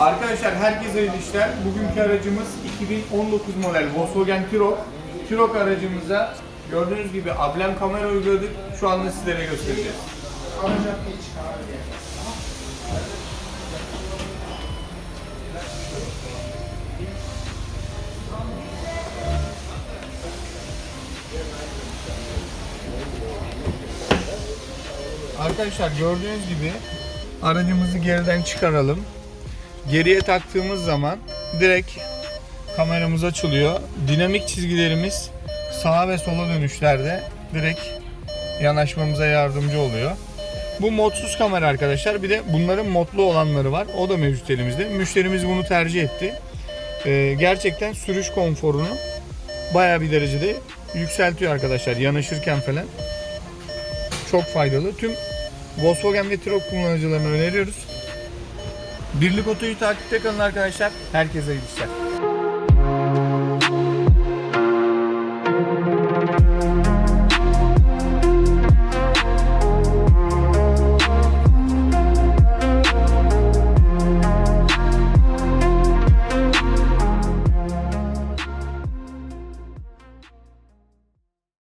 Arkadaşlar herkese hayırlı işler. Bugünkü aracımız 2019 model Volkswagen T-Roc. T-Roc aracımıza gördüğünüz gibi ablem kamera uyguladık. Şu anda sizlere göstereceğiz. Arkadaşlar gördüğünüz gibi aracımızı geriden çıkaralım. Geriye taktığımız zaman direkt kameramız açılıyor. Dinamik çizgilerimiz sağa ve sola dönüşlerde direkt yanaşmamıza yardımcı oluyor. Bu modsuz kamera arkadaşlar. Bir de bunların modlu olanları var. O da mevcut elimizde. Müşterimiz bunu tercih etti. Ee, gerçekten sürüş konforunu bayağı bir derecede yükseltiyor arkadaşlar. Yanaşırken falan. Çok faydalı. Tüm Volkswagen ve T-Roc kullanıcılarına öneriyoruz. Birlik Oto'yu takipte kalın arkadaşlar. Herkese iyi işler.